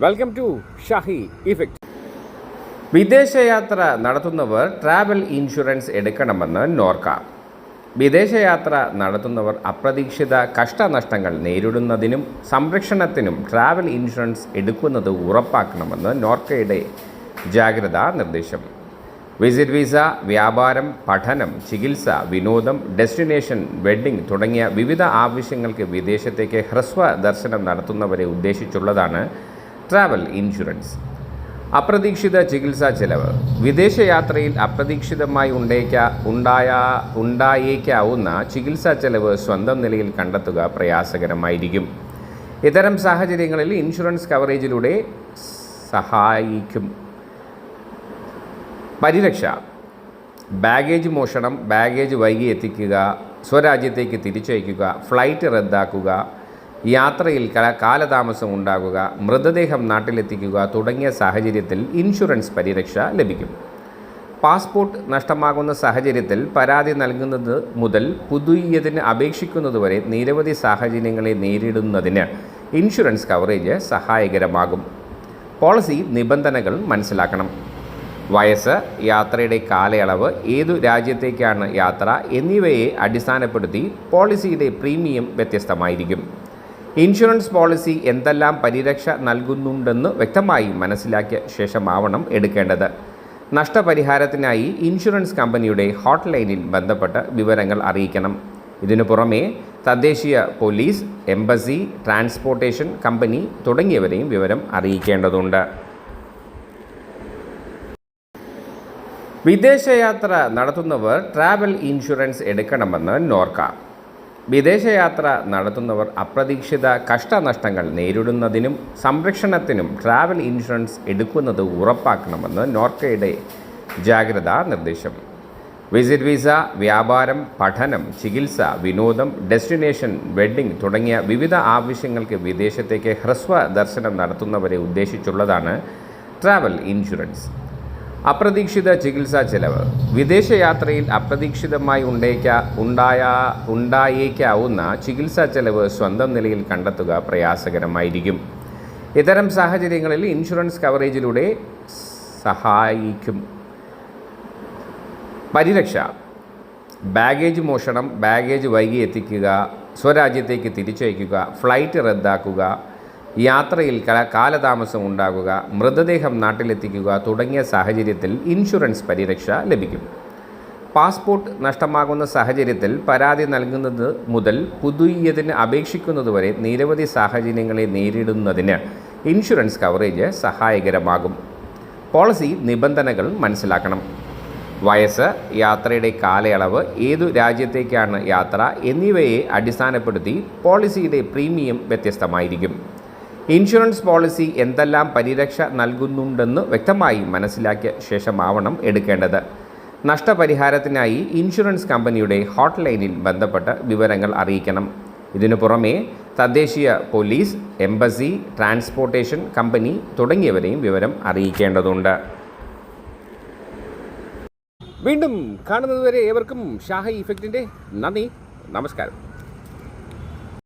Welcome to Shahi effect വിദേശയാത്ര നടത്തുന്നവർ travel insurance എടുക്കണമെന്ന് നോർക്ക. വിദേശയാത്ര നടത്തുന്നവർ അപ്രതീക്ഷിത കഷ്ടനഷ്ടങ്ങൾ നേരിടുന്നതിനും സംരക്ഷണത്തിനും ട്രാവൽ ഇൻഷുറൻസ് എടുക്കുന്നത് ഉറപ്പാക്കണമെന്ന് നോർക്കയുടെ ജാഗ്രതാ നിർദ്ദേശം. വിസിറ്റ് വിസ വ്യാപാരം പഠനം ചികിത്സ വിനോദം ഡെസ്റ്റിനേഷൻ വെഡ്ഡിംഗ് തുടങ്ങിയ വിവിധ ആവശ്യങ്ങൾക്ക് വിദേശത്തേക്ക് ഹ്രസ്വ ദർശനം നടത്തുന്നവരെ ഉദ്ദേശിച്ചുള്ളതാണ് ട്രാവൽ ഇൻഷുറൻസ് അപ്രതീക്ഷിത ചികിത്സാ ചെലവ്. വിദേശയാത്രയിൽ അപ്രതീക്ഷിതമായി ഉണ്ടേക്ക ഉണ്ടായ ഉണ്ടായേക്കാവുന്ന ചികിത്സാ ചെലവ് സ്വന്തം നിലയിൽ കണ്ടെത്തുക പ്രയാസകരമായിരിക്കും. ഇത്തരം സാഹചര്യങ്ങളിൽ ഇൻഷുറൻസ് കവറേജിലൂടെ സഹായിക്കും. പരിരക്ഷ. ബാഗേജ് മോഷണം ബാഗേജ് വൈകി എത്തിക്കുക സ്വരാജ്യത്തേക്ക് തിരിച്ചയക്കുക ഫ്ലൈറ്റ് റദ്ദാക്കുക യാത്രയിൽ കാലതാമസം ഉണ്ടാകുക മൃതദേഹം നാട്ടിലെത്തിക്കുക തുടങ്ങിയ സാഹചര്യത്തിൽ ഇൻഷുറൻസ് പരിരക്ഷ ലഭിക്കും. പാസ്പോർട്ട് നഷ്ടമാകുന്ന സാഹചര്യത്തിൽ പരാതി നൽകുന്നത് മുതൽ പുതുയതിന് അപേക്ഷിക്കുന്നതുവരെ നിരവധി സാഹചര്യങ്ങളെ നേരിടുന്നതിന് ഇൻഷുറൻസ് കവറേജ് സഹായകരമാകും. പോളിസി നിബന്ധനകൾ മനസ്സിലാക്കണം. വയസ്സ് യാത്രയുടെ കാലയളവ് ഏതു രാജ്യത്തേക്കാണ് യാത്ര എന്നിവയെ അടിസ്ഥാനപ്പെടുത്തി പോളിസിയുടെ പ്രീമിയം വ്യത്യസ്തമായിരിക്കും. ഇൻഷുറൻസ് പോളിസി എന്തെല്ലാം പരിരക്ഷ നൽകുന്നുണ്ടെന്ന് വ്യക്തമായി മനസ്സിലാക്കിയ ശേഷമാവണം എടുക്കേണ്ടത്. നഷ്ടപരിഹാരത്തിനായി ഇൻഷുറൻസ് കമ്പനിയുടെ ഹോട്ട്ലൈനിൽ ബന്ധപ്പെട്ട് വിവരങ്ങൾ അറിയിക്കണം. ഇതിനു പുറമെ തദ്ദേശീയ പോലീസ് എംബസി ട്രാൻസ്പോർട്ടേഷൻ കമ്പനി തുടങ്ങിയവരെയും വിവരം അറിയിക്കേണ്ടതുണ്ട്. വിദേശയാത്ര നടത്തുന്നവർ ട്രാവൽ ഇൻഷുറൻസ് എടുക്കണമെന്ന് നോർക്ക. വിദേശയാത്ര നടത്തുന്നവർ അപ്രതീക്ഷിത കഷ്ടനഷ്ടങ്ങൾ നേരിടുന്നതിനും സംരക്ഷണത്തിനും ട്രാവൽ ഇൻഷുറൻസ് എടുക്കുന്നത് ഉറപ്പാക്കണമെന്ന് നോർക്കയുടെ ജാഗ്രതാ നിർദ്ദേശം. വിസിറ്റ് വിസ വ്യാപാരം പഠനം ചികിത്സ വിനോദം ഡെസ്റ്റിനേഷൻ വെഡ്ഡിംഗ് തുടങ്ങിയ വിവിധ ആവശ്യങ്ങൾക്ക് വിദേശത്തേക്ക് ഹ്രസ്വ ദർശനം നടത്തുന്നവരെ ഉദ്ദേശിച്ചുള്ളതാണ് ട്രാവൽ ഇൻഷുറൻസ് അപ്രതീക്ഷിത ചികിത്സാ ചെലവ്. വിദേശയാത്രയിൽ അപ്രതീക്ഷിതമായി ഉണ്ടേക്ക ഉണ്ടായ ഉണ്ടായേക്കാവുന്ന ചികിത്സാ ചെലവ് സ്വന്തം നിലയിൽ കണ്ടെത്തുക പ്രയാസകരമായിരിക്കും. ഇത്തരം സാഹചര്യങ്ങളിൽ ഇൻഷുറൻസ് കവറേജിലൂടെ സഹായിക്കും. പരിരക്ഷ. ബാഗേജ് മോഷണം ബാഗേജ് വൈകി എത്തിക്കുക സ്വരാജ്യത്തേക്ക് തിരിച്ചയക്കുക ഫ്ലൈറ്റ് റദ്ദാക്കുക യാത്രയിൽ കാലതാമസം ഉണ്ടാകുക മൃതദേഹം നാട്ടിലെത്തിക്കുക തുടങ്ങിയ സാഹചര്യത്തിൽ ഇൻഷുറൻസ് പരിരക്ഷ ലഭിക്കും. പാസ്പോർട്ട് നഷ്ടമാകുന്ന സാഹചര്യത്തിൽ പരാതി നൽകുന്നത് മുതൽ പുതുയതിന് അപേക്ഷിക്കുന്നതുവരെ നിരവധി സാഹചര്യങ്ങളെ നേരിടുന്നതിന് ഇൻഷുറൻസ് കവറേജ് സഹായകരമാകും. പോളിസി നിബന്ധനകൾ മനസ്സിലാക്കണം. വയസ്സ് യാത്രയുടെ കാലയളവ് ഏതു രാജ്യത്തേക്കാണ് യാത്ര എന്നിവയെ അടിസ്ഥാനപ്പെടുത്തി പോളിസിയുടെ പ്രീമിയം വ്യത്യസ്തമായിരിക്കും. ഇൻഷുറൻസ് പോളിസി എന്തെല്ലാം പരിരക്ഷ നൽകുന്നുണ്ടെന്ന് വ്യക്തമായി മനസ്സിലാക്കിയ ശേഷമാവണം എടുക്കേണ്ടത്. നഷ്ടപരിഹാരത്തിനായി ഇൻഷുറൻസ് കമ്പനിയുടെ ഹോട്ട്ലൈനിൽ ബന്ധപ്പെട്ട് വിവരങ്ങൾ അറിയിക്കണം. ഇതിനു പുറമെ തദ്ദേശീയ പോലീസ് എംബസി ട്രാൻസ്പോർട്ടേഷൻ കമ്പനി തുടങ്ങിയവരെയും വിവരം അറിയിക്കേണ്ടതുണ്ട്. വീണ്ടും കാണുന്നതുവരെ ഏവർക്കും ഷാഹി ഇഫക്റ്റിന്റെ നന്ദി. നമസ്കാരം.